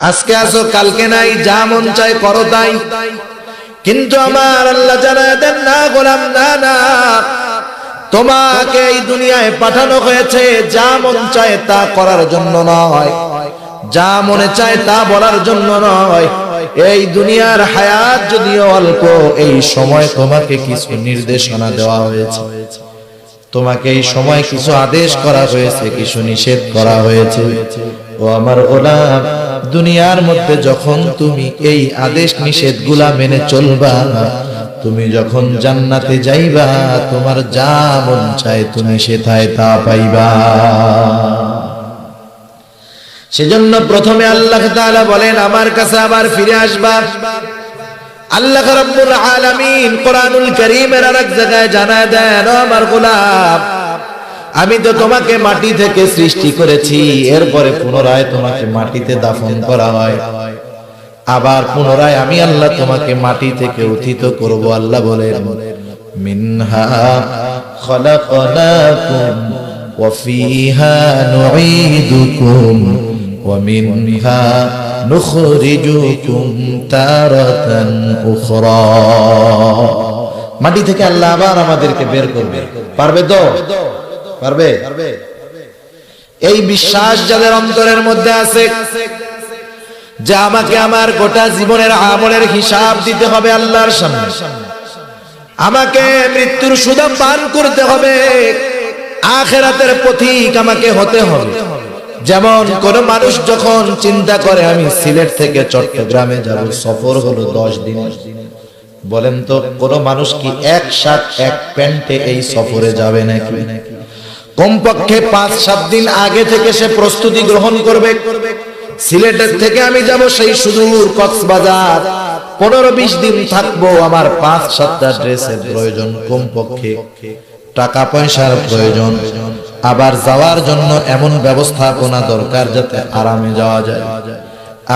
আজকে আসো কালকে নাই, যা মন চায় করো তাই। কিন্তু আমার আল্লাহ জানায় দেন না, গোলাম, না না। তোমাকে এই দুনিয়ায় পাঠানো হয়েছে, যা মন চায় তা করার জন্য নয়। যা মনে চায় তা বলার জন্য নয়। এই দুনিয়ার হায়াত যদিও অল্প, এই সময় তোমাকে কিছু নির্দেশনা দেওয়া হয়েছে। তোমাকে এই সময় কিছু আদেশ করা হয়েছে, কিছু নিষেধ করা হয়েছে। ও আমার গোলাম, দুনিয়ার মধ্যে যখন তুমি এই আদেশ নিষেধগুলা মেনে চলবা, তুমি যখন জান্নাতে যাইবা, তোমার যা মন চায় তুমি সেথায় তা পাইবা। সেজন্য প্রথমে আল্লাহ তাআলা বলেন, আমার কাছে আবার ফিরে আসবা। আল্লাহ রাব্বুল আলামিন কোরআনুল কারীমের আরেক জায়গায় জানায় দেন আমার গোলাম আমি তো তোমাকে মাটি থেকে সৃষ্টি করেছি। এরপরে পুনরায় তোমাকে মাটিতে দাফন করা হয়। আবার পুনরায় আমি আল্লাহ তোমাকে মাটি থেকে উত্থিত করব, আল্লাহ বলেন, মিনহা খলাকনাকুম ওয়া ফিহা নুঈদুকুম ওয়া মিনহা নুখরিজুকুম তারাতান উখরা। মাটি থেকে আল্লাহ আবার আমাদেরকে বের করবে। পারবে তো? পারবে? এই বিশ্বাস যাদের অন্তরের মধ্যে আছে, যে আমাকে আমার গোটা জীবনের আমলের হিসাব দিতে হবে আল্লাহর সামনে। আমাকে মৃত্যুর সুদা পান করতে হবে। আখেরাতের পথিক আমাকে হতে হবে। যেমন কোন মানুষ যখন চিন্তা করে, আমি সিলেট থেকে চট্টগ্রামে যাব, সফর হলো দশ দিন। বলেন তো, কোন মানুষ কি এক সাত এক প্যান্টে এই সফরে যাবে নাকি? কমপক্ষে পাঁচ, সাত দিন আগে থেকে সে প্রস্তুতি গ্রহণ করবে। সিলেটের থেকে আমি যাব সেই সুদূর কক্সবাজার। পনেরো, বিশ দিন থাকব আমার পাঁচ, সাতটা ড্রেসের প্রয়োজন, কমপক্ষে টাকা পয়সার প্রয়োজন। আবার যাওয়ার জন্য এমন ব্যবস্থাপনা দরকার যাতে আরামে যাওয়া যায়।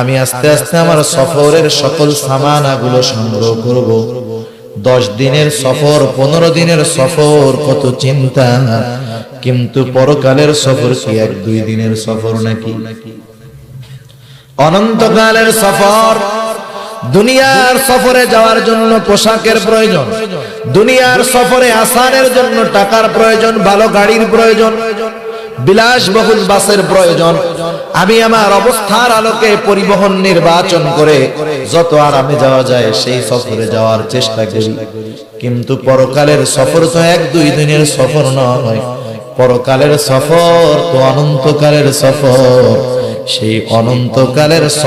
আমি আস্তে আস্তে আমার সফরের সকল সামানাগুলো সংগ্রহ করব। দশ দিনের সফর, পনেরো দিনের সফর, কত চিন্তা। কিন্তু পরকালের সফর কি এক দুই দিনের সফর নাকি? অনন্তকালের সফর, দুনিয়ার সফরে যাওয়ার জন্য পোশাকের প্রয়োজন, দুনিয়ার সফরে আসানের জন্য টাকার প্রয়োজন, ভালো গাড়ির প্রয়োজন বিলাসবহুল বাসের প্রয়োজন। আমি আমার অবস্থার আলোকে পরিবহন নির্বাচন করে যত আরামে যাওয়া যায় সেই সফরে যাওয়ার চেষ্টা করি। কিন্তু পরকালের সফর তো এক দুই দিনের সফর নয়। পরকালের সফর তো অনন্তকালের সফর। সেই অনন্তকালের সফর